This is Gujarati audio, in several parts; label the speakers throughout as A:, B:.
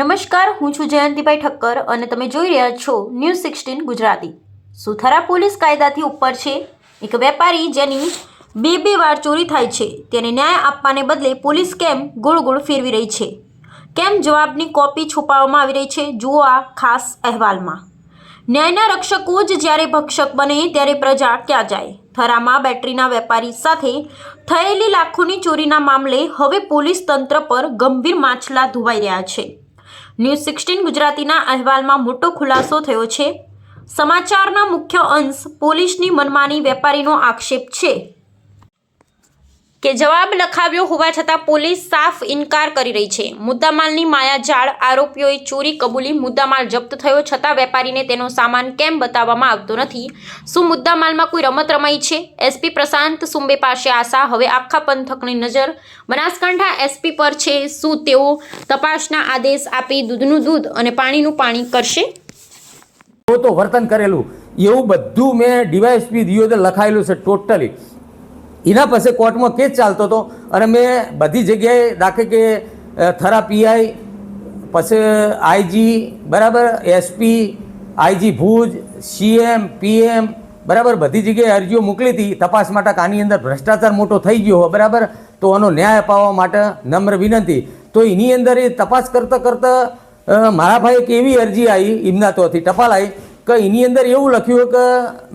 A: નમસ્કાર, હું છું જયંતિભાઈ ઠક્કર અને તમે જોઈ રહ્યા છો ન્યૂઝ સિક્સટીન ગુજરાતી. સુથારા પોલીસ કાયદાથી ઉપર છે એક વેપારી જેની બે બે વાર ચોરી થાય છે. તેને ન્યાય આપવાને બદલે પોલીસ કેમ ગોળ ગોળ ફેરવી રહી છે? કેમ જવાબની કોપી છુપાવવામાં આવી રહી છે? જુઓ આ ખાસ અહેવાલમાં. ન્યાયના રક્ષકો જ જ્યારે ભક્ષક બને ત્યારે પ્રજા ક્યાં જાય? થરામાં બેટરીના વેપારી સાથે થયેલી લાખોની ચોરીના મામલે હવે પોલીસ તંત્ર પર ગંભીર માછલા ધોવાઈ રહ્યા છે. ન્યૂઝ સિક્સટીન ગુજરાતીના અહેવાલમાં મોટો ખુલાસો થયો છે. સમાચારના મુખ્ય અંશ પોલીસની મનમાની વેપારીનો આક્ષેપ છે. કે જવાબ લખાવ્યો હોવા છતાં પોલીસ સાફ ઇનકાર કરી રહી છે. મુદ્દામાલની માયાજાળ આરોપીઓએ ચોરી કબૂલી મુદ્દામાલ જપ્ત થયો છતાં વેપારીને તેનો સામાન કેમ બતાવવામાં આવતો નથી? શું મુદ્દામાલમાં કોઈ રમત રમાઈ છે? એસપી પ્રશાંત સુંબે પાસે આશા, હવે આખા પંથકની નજર બનાસકાંઠા એસપી પર છે. શું તેઓ તપાસના આદેશ આપી દૂધનું દૂધ અને પાણીનું પાણી કરશે?
B: તો વર્તન કરેલું. એવું બધું મેં ડીવાયએસપી દિયોદર લખાયેલું છે ટોટલી. એના પાસે કોર્ટમાં કેસ ચાલતો હતો. અને મેં બધી જગ્યાએ દાખલે કે થરા પીઆઈ પછી આઈજી બરાબર SP IG Bhuj CM PM બરાબર, બધી જગ્યાએ અરજીઓ મોકલી હતી. તપાસ માટે આની અંદર ભ્રષ્ટાચાર મોટો થઈ ગયો હોય, બરાબર? તો આનો ન્યાય અપાવવા માટે નમ્ર વિનંતી. તો એની અંદર એ તપાસ કરતાં કરતાં મારા ભાઈ એક એવી અરજી આવી એમના તોથી ટપાલ આવી કે એની અંદર એવું લખ્યું કે,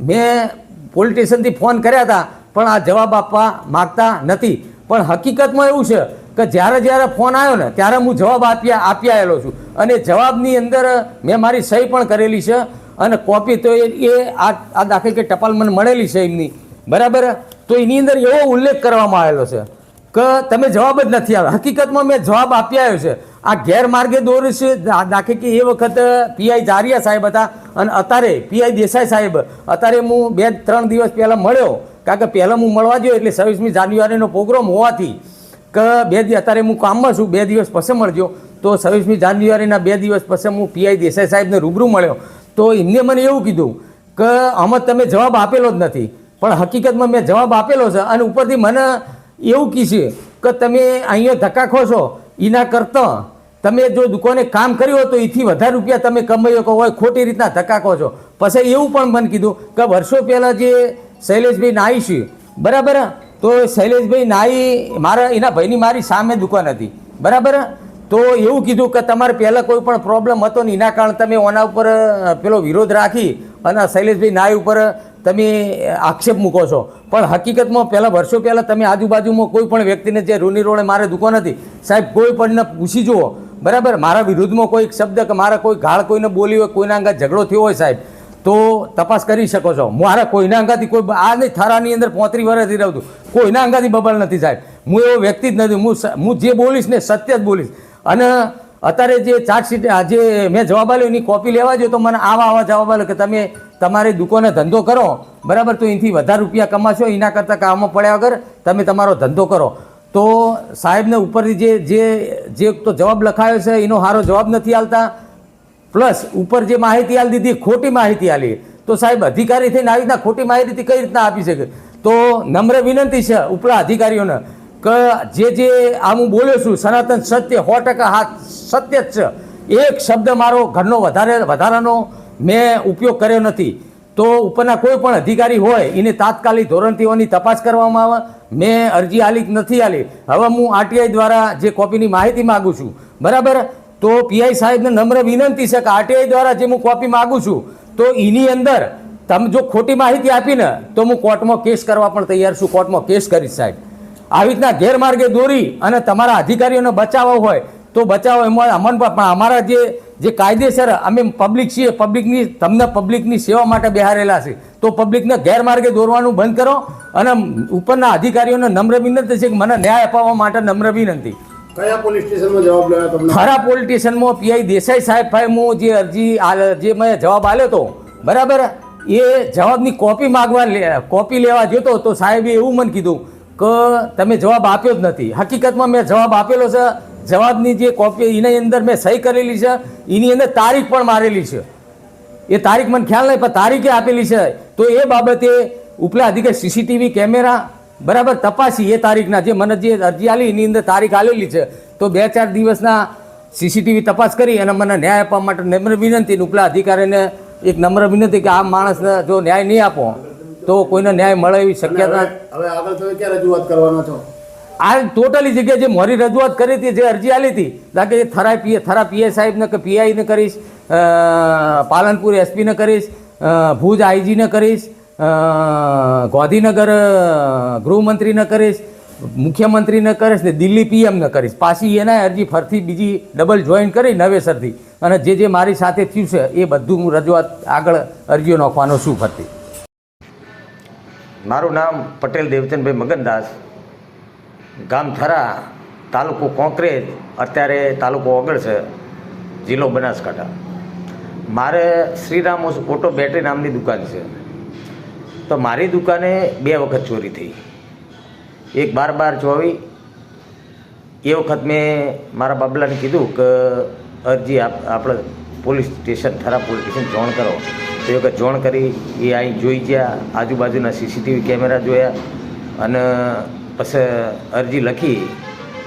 B: મેં પોલીસ સ્ટેશનથી ફોન કર્યા હતા. પણ આ જવાબ આપવા માગતા નથી. પણ હકીકતમાં એવું છે કે જ્યારે જ્યારે ફોન આવ્યો ને, ત્યારે હું જવાબ આપ્યા આપી આવેલો છું. અને જવાબની અંદર મેં મારી સહી પણ કરેલી છે અને કોપી તો એ આ આ દાખલ કે ટપાલ મને મળેલી છે એમની. બરાબર? તો એની અંદર એવો ઉલ્લેખ કરવામાં આવેલો છે કે તમે જવાબ જ નથી આવ્યો હકીકતમાં મેં જવાબ આપી આવ્યો છે. આ ગેરમાર્ગે દોર છે. દાખલે કે એ વખત પીઆઈ જારિયા સાહેબ હતા અને અત્યારે પીઆઈ દેસાઈ સાહેબ. અત્યારે હું બે, ત્રણ દિવસ પહેલાં મળ્યો કારણ કે પહેલાં હું મળવા જોઈએ એટલે છવ્વીસમી જાન્યુઆરીનો પ્રોગ્રામ હોવાથી કે બે દિવસ અત્યારે હું કામમાં છું, બે દિવસ પછી મળજો. તો છવ્વીસમી જાન્યુઆરીના બે દિવસ પછી હું પીઆઈ દેસાઈ સાહેબને રૂબરૂ મળ્યો. તો એમને મને એવું કીધું કે આમાં તમે જવાબ આપેલો જ નથી. પણ હકીકતમાં મેં જવાબ આપેલો છે અને ઉપરથી મને એવું કીધું કે તમે અહીંયા ધક્કા ખો છો. એના કરતાં તમે જો દુકાને કામ કર્યું હોય તો એથી વધારે રૂપિયા તમે કમાઈ શકો. હોય ખોટી રીતના ધક્કા કહો છો. પછી એવું પણ મને કીધું કે વર્ષો પહેલાં જે શૈલેષભાઈ નાઈ છું. બરાબર? તો શૈલેષભાઈ નાઈ મારા, એના ભાઈની મારી સામે દુકાન હતી. બરાબર? તો એવું કીધું કે તમારે પહેલાં કોઈ પણ પ્રોબ્લેમ હતો ને એના કારણે તમે ઓના ઉપર પેલો વિરોધ રાખી અને શૈલેષભાઈ નાઈ ઉપર તમે આક્ષેપ મૂકો છો. પણ હકીકતમાં પહેલાં વર્ષો પહેલાં તમે આજુબાજુમાં કોઈ પણ વ્યક્તિને જે રૂની રોડે મારે દુકાન હતી, સાહેબ, કોઈ પણને પૂછી જુઓ. બરાબર? મારા વિરુદ્ધમાં કોઈ શબ્દ કે મારા કોઈ ગાળ કોઈને બોલી હોય, કોઈના અંગે ઝઘડો થયો હોય સાહેબ તો તપાસ કરી શકો છો. મારા કોઈના અંગાથી કોઈ આ નહીં, થારાની અંદર પોત્રી વર્ષથી રહું છું. કોઈના અંગાથી બબલ નથી સાહેબ. હું એવો વ્યક્તિ જ નથી. હું હું જે બોલીશ ને સત્ય જ બોલીશ. અને અત્યારે જે ચાર્જશીટ જે મેં જવાબ આપ્યો એની કોપી લેવા જોઈએ તો મને આવા આવા જવાબ આપ્યો કે તમે તમારી દુકાને ધંધો કરો. બરાબર? તો એનાથી વધારે રૂપિયા કમાશો. એના કરતાં કામમાં પડ્યા વગર તમે તમારો ધંધો કરો. તો સાહેબને ઉપરથી જે જે જે તો જવાબ લખાયો છે, એનો સારો જવાબ નથી આલતા. પ્લસ ઉપર જે માહિતી આલી દીધી, ખોટી માહિતી આલી, તો સાહેબ અધિકારી થઈને આવી રીતના ખોટી માહિતી કઈ રીતના આપી શકે? તો નમ્ર વિનંતી છે ઉપલા અધિકારીઓને કે જે જે આ હું બોલ્યો છું, સનાતન સત્ય, સો ટકા સત્ય જ છે. એક શબ્દ મારો ઘરનો વધારે, વધારાનો મેં ઉપયોગ કર્યો નથી. તો ઉપરના કોઈ પણ અધિકારી હોય, એને તાત્કાલિક ધોરણથીઓની તપાસ કરવામાં આવે. મેં અરજી આલી નથી આલી. હવે હું આરટીઆઈ દ્વારા જે કોપીની માહિતી માગું છું. બરાબર? તો પીઆઈ સાહેબને નમ્ર વિનંતી છે કે આરટીઆઈ દ્વારા જે હું કોપી માગું છું, તો એની અંદર તમે જો ખોટી માહિતી આપીને, તો હું કોર્ટમાં કેસ કરવા પણ તૈયાર છું, કોર્ટમાં કેસ કરીશ સાહેબ. આવી રીતના ગેરમાર્ગે દોરી અને તમારા અધિકારીઓને બચાવવા હોય, તો બચાવો. એમાં અમન પણ અમારા જે જે કાયદેસર અમે પબ્લિક છીએ પબ્લિકની તમને પબ્લિકની સેવા માટે બેહારેલા છે, તો પબ્લિકને ગેરમાર્ગે દોરવાનું બંધ કરો અને ઉપરના અધિકારીઓને નમ્ર વિનંતી છે કે મને ન્યાય અપાવવા માટે નમ્ર વિનંતી.
C: પોલીસ
B: ખરા પોલિટિશિયનમાં પીઆઈ દેસાઈ સાહેબ ભાઈ જે અરજી જે મેં જવાબ આપ્યો હતો, બરાબર? એ જવાબની કોપી માગવા કોપી લેવા જતો તો સાહેબે એવું મને કીધું કે તમે જવાબ આપ્યો જ નથી. હકીકતમાં મેં જવાબ આપેલો છે, જવાબની જે કોપી એની અંદર મેં સહી કરેલી છે, એની અંદર તારીખ પણ મારેલી છે. એ તારીખ મને ખ્યાલ નહીં, પણ તારીખે આપેલી છે. તો એ બાબતે ઉપલા અધિકારી સીસીટીવી કેમેરા બરાબર તપાસી. એ તારીખના જે મને જે અરજી આલી એની અંદર તારીખ આલેલી છે. તો બે ચાર દિવસના સીસીટીવી તપાસ કરી અને મને ન્યાય આપવા માટે નમ્ર વિનંતી ઉપલા અધિકારીને એક નમ્ર વિનંતી કે આ માણસને જો ન્યાય નહીં આપો તો કોઈને ન્યાય મળે એવી શક્યતા
C: હવે આગળ તમે ક્યાં રજૂઆત કરવાનો છો?
B: આ ટોટલી જગ્યાએ જે મારી રજૂઆત કરી હતી જે અરજી આલી હતી કારણ કે થરા પીએ થરા પીએ સાહેબને કે પીઆઈને કરીશ પાલનપુર એસપીને કરીશ ભુજ આઈજીને કરીશ ગાંધીનગર ગૃહમંત્રીને કરીશ, મુખ્યમંત્રીને કરીશ ને દિલ્હી પીએમને કરીશ. પાછી એના અરજી ફરતી બીજી ડબલ જોઈન કરી નવેસરથી. અને જે જે મારી સાથે થયું છે, એ બધું હું રજૂઆત આગળ અરજીઓ નાખવાનો છું ફરતી મારું નામ પટેલ દેવચંદભાઈ મગનદાસ. ગામ થરા, તાલુકો કોંકરેજ, અત્યારે તાલુકો ઓગળ છે, જિલ્લો બનાસકાંઠા. મારે શ્રીરામ ઓટો બેટરી નામની દુકાન છે. તો મારી દુકાને બે વખત ચોરી થઈ. એક બાર બાર ચોવી એ વખત મેં મારા બાબલાને કીધું કે અરજી આપ, આપણે police station, Thara police station જોણ કરો. તો એ વખત જોણ કરી, એ અહીં જોઈ ગયા, આજુબાજુના સીસીટીવી કેમેરા જોયા અને પછી અરજી લખી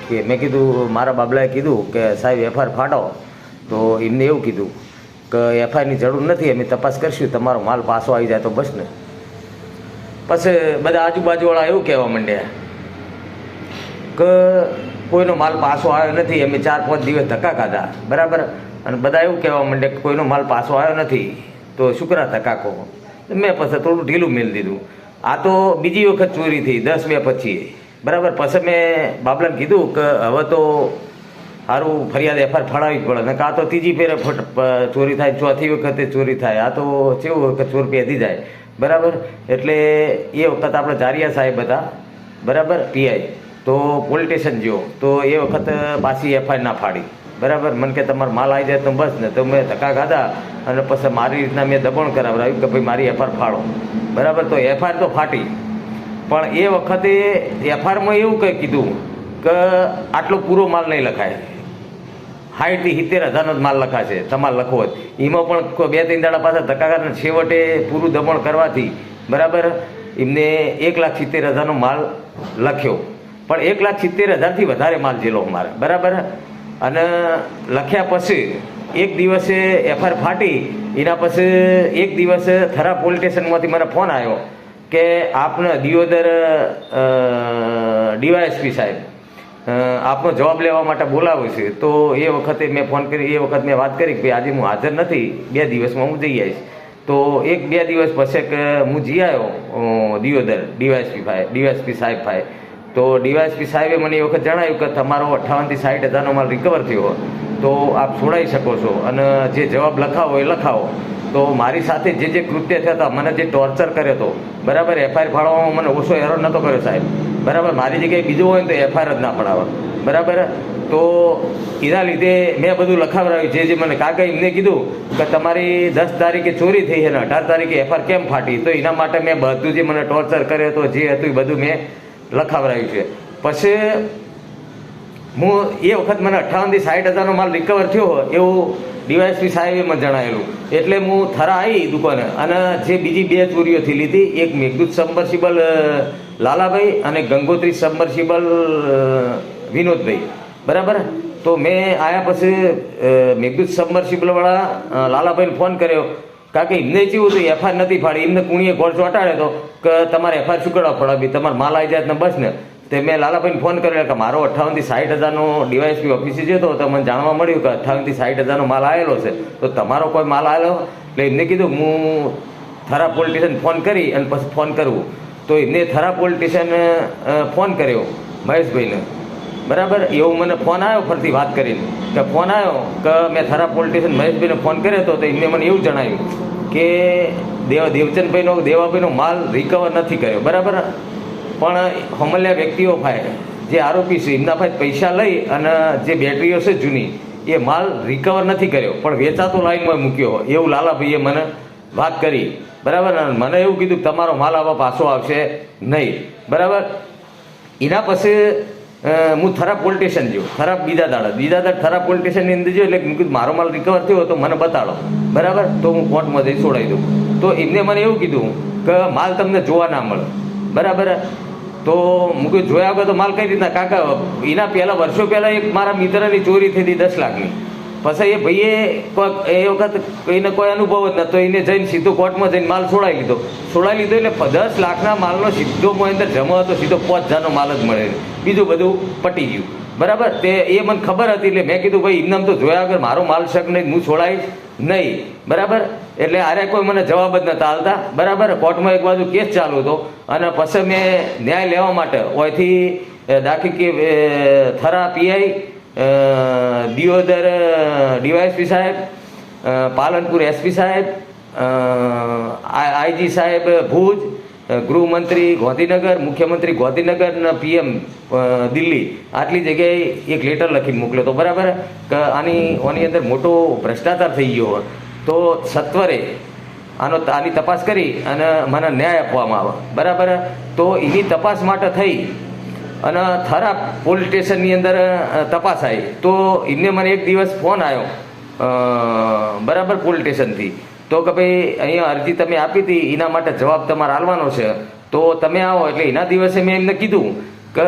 B: કે મેં કીધું, મારા બાબલાએ કીધું કે સાહેબ એફઆઈઆર ફાટો. તો એમને એવું કીધું કે એફઆઈઆરની જરૂર નથી, અમે તપાસ કરીશું, તમારો માલ પાછો આવી જાય તો બસ ને. પછી બધા આજુબાજુવાળા એવું કહેવા માંડ્યા કે કોઈનો માલ પાછો આવ્યો નથી, અમે ચાર પાંચ દિવસ ધક્કા ખાધા, બરાબર? અને બધા એવું કહેવા માંડ્યા કે કોઈનો માલ પાછો આવ્યો નથી, તો શુક્રા ધક્કા કહો મેં પછી થોડું ઢીલું મેળ દીધું. આ તો બીજી વખત ચોરી થઈ, દસ બે પછી. બરાબર? પછી મેં બાબલાને કીધું કે હવે તો સારું ફરિયાદ એફઆર ફાળવવી જ પડે ને કાં તો ત્રીજી ફેરે ચોરી થાય, ચોથી વખતે ચોરી થાય. આ તો કેવું વખત ચોર પેધી જાય. બરાબર? એટલે એ વખત આપણે જારિયા સાહેબ હતા. બરાબર? પીઆઈ. તો પોલીસ સ્ટેશન ગયો. તો એ વખત પાછી એફઆઈઆર ના ફાડી. બરાબર? મને કે તમારો માલ આવી જાય તો બસ, ને તો મેં ધક્કા ખાધા. અને પછી મારી રીતના મેં દબાણ કરાવડાવ્યું કે ભાઈ મારી એફઆઈ ફાળો બરાબર? તો એફઆઈઆર તો ફાટી. પણ એ વખતે એફઆઈઆરમાં એવું કંઈ કીધું કે આટલો પૂરો માલ નહીં લખાય. સાઠથી સિત્તેર હજારનો જ માલ લખાશે તમારે લખવો એમાં પણ બે ત્રણ દાડા પાછા ધક્કાકારને છેવટે પૂરું દમણ કરવાથી બરાબર એમને એક લાખ સિત્તેર હજારનો માલ લખ્યો. પણ એક લાખ સિત્તેર હજારથી વધારે માલ જેલો મારે બરાબર? અને લખ્યા પછી એક દિવસે એફઆઈઆર ફાટી, એના પછી એક દિવસે થરા પોલીસ સ્ટેશનમાંથી મને ફોન આવ્યો કે આપને દિયોદર ડીવાયએસપી સાહેબ આપનો જવાબ લેવા માટે બોલાવ્યો છે. તો એ વખતે મેં ફોન કરી, એ વખત મેં વાત કરી કે ભાઈ આજે હું હાજર નથી, બે દિવસમાં હું જઈ આવીશ. તો એક બે દિવસ પછી હું જઈ આવ્યો દિયોદર ડીવાયસપી ભાઈ ડીવાયસપી સાહેબ ભાઈ. તો ડીવાયસપી સાહેબે મને એ વખત જણાવ્યું કે તમારો અઠ્ઠાવનથી સાઠ હજારનો માલ રિકવર થયો. તો આપ છોડાવી શકો છો અને જે જવાબ લખાવો એ લખાવો. તો મારી સાથે જે જે કૃત્ય થયા હતા, મને જે ટોર્ચર કર્યો હતો, બરાબર એફઆઈઆર ફાળવવામાં મને ઓછો એરો નહોતો કર્યો સાહેબ. બરાબર, મારી જગ્યાએ બીજું હોય ને તો એફઆઈઆર જ ના પડાવે બરાબર, તો એના લીધે મેં બધું લખાવડાવ્યું, જે જે મને કાકા એમને કીધું કે તમારી દસ તારીખે ચોરી થઈ અને અઢાર તારીખે એફઆઈઆર કેમ ફાટી? તો એના માટે મેં બધું જે મને ટોર્ચર કર્યો હતો, જે હતું એ બધું મેં લખાવડાવ્યું છે. પછી હું એ વખત મને અઠ્ઠાવનથી સાઠ હજારનો માલ રિકવર થયો એવું ડીવાયએસપી સાહેબે મને જણાવેલું. એટલે હું થરા આવી દુકાને અને જે બીજી બે ચોરીઓથી લીધી એક મેઘદૂત સબમર્સિબલ લાલાભાઈ અને ગંગોત્રી સબમર્સિબલ વિનોદભાઈ. બરાબર? તો મેં આયા પછી મેઘદૂત સબમર્સિબલવાળા લાલાભાઈને ફોન કર્યો. કારણ કે એમને જેવું હતું? એફઆઈઆર નથી ફાડી એમને કુણીએ ઘોડ ચોંટાડે તો કે તમારે એફઆઈઆર શું કરવા પડે? તમારે માલ આવી જાય ને બસ ને તે મેં લાલાભાઈને ફોન કર્યો કે મારો અઠ્ઠાવનથી સાઠ હજારનો ડીવાયએસપી ઓફિસે જતો તો મને જાણવા મળ્યું કે અઠ્ઠાવનથી સાઠ હજારનો માલ આવેલો છે. તો તમારો કોઈ માલ આવેલો? એટલે એમને કીધું, હું થરા પોલીસ ફોન કરી અને પછી ફોન કરવું. તો એમને થરા પોલીસ ફોન કર્યો મહેશભાઈને. બરાબર? એવું મને ફોન આવ્યો ફરતી વાત કરીને કે ફોન આવ્યો કે મેં થરા પોલિટિશન મહેશભાઈને ફોન કર્યો હતો તો એમને મને એવું જણાવ્યું કે દેવ, દેવચંદભાઈનો, દેવાભાઈનો માલ રિકવર નથી કર્યો. બરાબર? પણ હમલ્યા વ્યક્તિઓ ભાઈ, જે આરોપી છે, એમના ભાઈ પૈસા લઈ અને જે બેટરીઓ છે જૂની, એ માલ રિકવર નથી કર્યો. પણ વેચાતો લાઈનમાં મૂક્યો. એવું લાલાભાઈએ મને વાત કરી. બરાબર? મને એવું કીધું કે તમારો માલ આવા પાછો આવશે નહીં. બરાબર? એના પછી હું થરા પોલીસ સ્ટેશન થરા બીજા દાડા. બીજા દાડા ખરાબ પોલીસ સ્ટેશનની અંદર ગયો એટલે કીધું, મારો માલ રિકવર થયો તો મને બતાડો. બરાબર? તો હું કોર્ટમાં જઈ છોડાવી દઉં. તો એમને મને એવું કીધું કે માલ તમને જોવા ના મળે. બરાબર? તો હું કહ્યું જોયા વગર તો માલ કઈ રીતના? કાકા, એના પહેલાં, વર્ષો પહેલાં એક મારા મિત્રની ચોરી થઈ હતી દસ લાખની. પછી એ ભાઈએ એ વખત કોઈને કોઈ અનુભવ જ નહોતો. એને જઈને સીધો કોર્ટમાં જઈને માલ છોડાવી લીધો. છોડાવી લીધો એટલે દસ લાખના માલનો સીધો અંદર જમો હતો, સીધો પાંચ હજારનો માલ જ મળે બીજું બધું પટી ગયું. બરાબર? તે એ મને ખબર હતી એટલે મેં કીધું, ભાઈ, એમને તો જોયા વગર મારો માલ શક નહીં, હું છોડાવીશ નહીં. બરાબર? એટલે આરે કોઈ મને જવાબ જ નતા હાલતા બરાબર? કોર્ટમાં એક બાજુ કેસ ચાલુ હતો. અને પછી મેં ન્યાય લેવા માટે ઓયથી દાખી કે થરા પીઆઈ દિયોદર ડીવાયએસપી સાહેબ પાલનપુર એસપી સાહેબ આઈજી સાહેબ, ભુજ ગૃહમંત્રી ગાંધીનગર, મુખ્યમંત્રી ગાંધીનગર પીએમ દિલ્હી, આટલી જગ્યાએ એક લેટર લખીને મોકલ્યો તો બરાબર? કે, આની આની અંદર મોટો ભ્રષ્ટાચાર થઈ ગયો. હોય તો સત્વરે આનો આની તપાસ કરી અને મને ન્યાય આપવામાં આવે. બરાબર? તો એની તપાસ માટે થઈ અને થરા પોલીસ સ્ટેશનની અંદર તપાસ આવી તો એમને મને એક દિવસ ફોન આવ્યો બરાબર પોલીસ સ્ટેશનથી તો કે ભાઈ, અહીંયા અરજી તમે આપી હતી, એના માટે જવાબ તમારે આલવાનો છે. તો તમે આવો, એટલે એના દિવસે મેં એમને કીધું કે,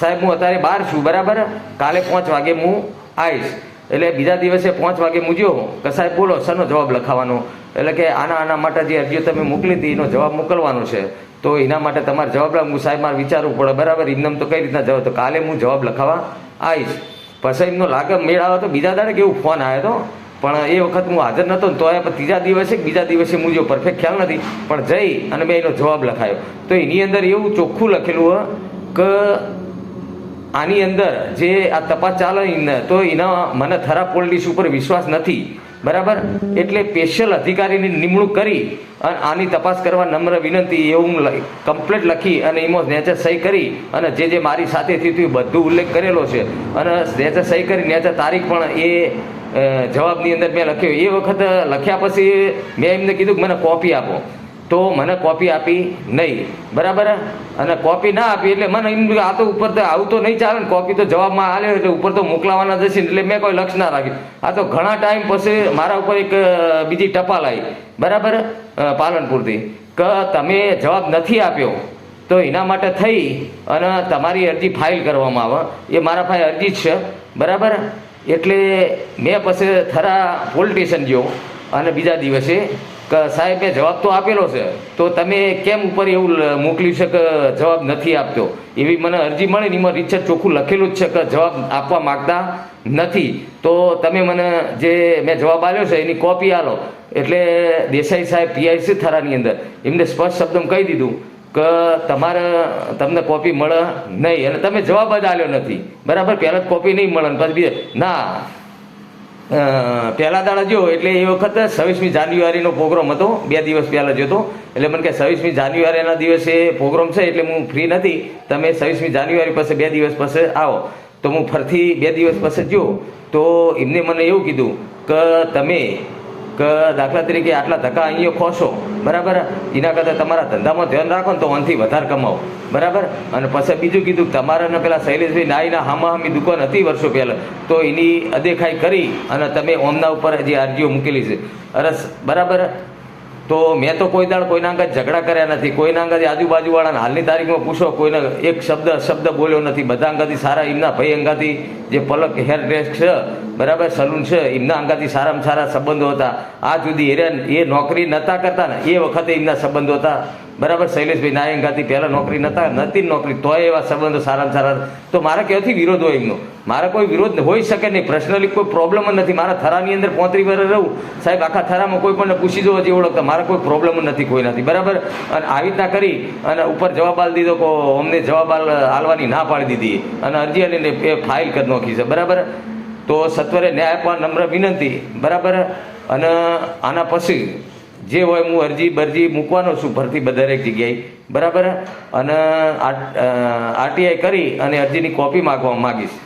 B: સાહેબ, હું અત્યારે બહાર છું, બરાબર? કાલે પાંચ વાગે હું આવીશ. એટલે બીજા દિવસે પાંચ વાગે મૂજ્યો કે સાહેબ, બોલો, શેનો જવાબ લખાવાનો? એટલે કે આના આના માટે જે અરજીઓ તમે મોકલી હતી, એનો જવાબ મોકલવાનો છે. તો એના માટે તમારે જવાબ હું સાહેબ, મારે વિચારવું પડે, બરાબર? એમને તો કઈ રીતના જવાબ? તો કાલે હું જવાબ લખાવા આવીશ. પછી એમનો લાગે મેળ આવે તો બીજા દાડે કેવું ફોન આવ્યો હતો પણ એ વખત હું હાજર નહોતો ને તો એ ત્રીજા દિવસે બીજા દિવસે મૂજ્યો પરફેક્ટ ખ્યાલ નથી. પણ જઈ અને મેં એનો જવાબ લખાયો. તો એની અંદર એવું ચોખ્ખું લખેલું કે આની અંદર જે આ તપાસ ચાલે તો એના મને થરા પોલીસ ઉપર વિશ્વાસ નથી. બરાબર? એટલે સ્પેશિયલ અધિકારીની નિમણૂક કરી અને આની તપાસ કરવા નમ્ર વિનંતી એવું કમ્પ્લેટ લખી અને એમાં નેચર સહી કરી અને જે જે મારી સાથે થયું બધું ઉલ્લેખ કરેલો છે. અને નેચર સહી કરી, નેચર તારીખ પણ એ જવાબની અંદર મેં લખ્યો એ વખત લખ્યા પછી મેં એમને કીધું કે મને કોપી આપો. તો મને કોપી આપી નહીં. બરાબર? અને કોપી ના આપી એટલે મને એમ આ તો ઉપર તો આવું તો નહીં ચાલે ને કોપી તો જવાબમાં આલ્યો એટલે ઉપર તો મોકલાવાના જશે એટલે મેં કોઈ લક્ષ ના રાખ્યું. આ તો ઘણા ટાઈમ પછી મારા ઉપર એક બીજી ટપાલ આવી. બરાબર? પાલનપુરથી. કે તમે જવાબ નથી આપ્યો, તો એના માટે થઈ અને તમારી અરજી ફાઇલ કરવામાં આવે. એ મારા ભાઈ અરજી જ છે. બરાબર? એટલે મેં પછી થરા પોલીસ સ્ટેશન ગયો અને બીજા દિવસે કે સાહેબ જવાબ તો આપેલો છે, તો તમે કેમ ઉપર એવું મોકલ્યું છે કે જવાબ નથી આપતો? એવી મને અરજી મળી ને એમાં રીતસર ચોખ્ખું લખેલું જ છે કે જવાબ આપવા માગતા નથી. તો તમે મને જે મેં જવાબ આપ્યો છે એની કોપી આલો. એટલે દેસાઈ સાહેબ પીઆઈસી થરાની અંદર એમને સ્પષ્ટ શબ્દમાં કહી દીધું. કે તમારે, તમને કોપી મળે નહીં. અને તમે જવાબ જ આવ્યો નથી. બરાબર? પહેલાં જ કોપી નહીં મળે પછી બીજે, ના. પહેલા દાડા જો, એટલે એ વખત છવ્વીસમી જાન્યુઆરીનો પ્રોગ્રામ હતો. બે દિવસ પહેલાં જ હતો. એટલે મને કે છવ્વીસમી જાન્યુઆરીના દિવસે પ્રોગ્રામ છે, એટલે હું ફ્રી નથી. તમે છવ્વીસમી જાન્યુઆરી પાસે બે દિવસ પાસે આવો. તો હું ફરથી બે દિવસ પાસે જો તો એમને મને એવું કીધું કે, તમે કે દાખલા તરીકે આટલા ધક્કા અહીંયા ખોશો. બરાબર? એના કરતાં તમારા ધંધામાં ધ્યાન રાખો ને તો ઓનથી વધારે કમાવો. બરાબર? અને પછી બીજું કીધું તમારા ને પેલા શૈલેષભાઈ નાઈના હામા હામી દુકાન હતી વર્ષો પહેલાં. તો એની અદેખાઈ કરી અને તમે ઓમના ઉપર જે અરજીઓ મૂકેલી છે. અરસ, બરાબર? તો મેં તો કોઈ દાડ કોઈના અંગત ઝઘડા કર્યા નથી. કોઈના અંગત આજુબાજુવાળાને હાલની તારીખમાં પૂછો, કોઈને એક શબ્દ શબ્દ બોલ્યો નથી. બધા અંગાથી સારા, એમના ભાઈ અંગાથી જે પલક, હેર ડ્રેસ છે, બરાબર, સલૂન છે, એમના અંગાથી સારામાં સારા સંબંધો હતા. આ જુદી એરે એ નોકરી નહોતા કરતા ને, એ વખતે એમના સંબંધો હતા. બરાબર, શૈલેષભાઈ ના પહેલાં નોકરી નહોતા નથી નોકરી, તોય એવા સંબંધો સારા સારા. તો મારે ક્યાંથી વિરોધ હોય એમનો? મારે કોઈ વિરોધ હોઈ શકે નહીં. પર્સનલી કોઈ પ્રોબ્લેમ જ નથી. મારા થરાની અંદર પોત્રી વર્ષ રહું. સાહેબ, આખા થરામાં કોઈ પણ પૂછી દો હજી ઓળખતા મારે કોઈ પ્રોબ્લેમ નથી, કોઈ નથી. બરાબર? અને આવી રીતના કરી અને ઉપર જવાબ આલ દીધો કે અમને જવાબ આલ આલવાની ના પાડી દીધી. અને અરજી અને એ ફાઇલ કરી નાખી છે. બરાબર? તો સત્વરે ન્યાય આપવા નમ્ર વિનંતી. બરાબર? અને આના પછી જે હોય હું અરજી બરજી મૂકવાનો છું ભરતી દરેક જગ્યાએ. બરાબર? અને આરટીઆઈ કરી અને અરજીની કોપી માગવા માગીશ.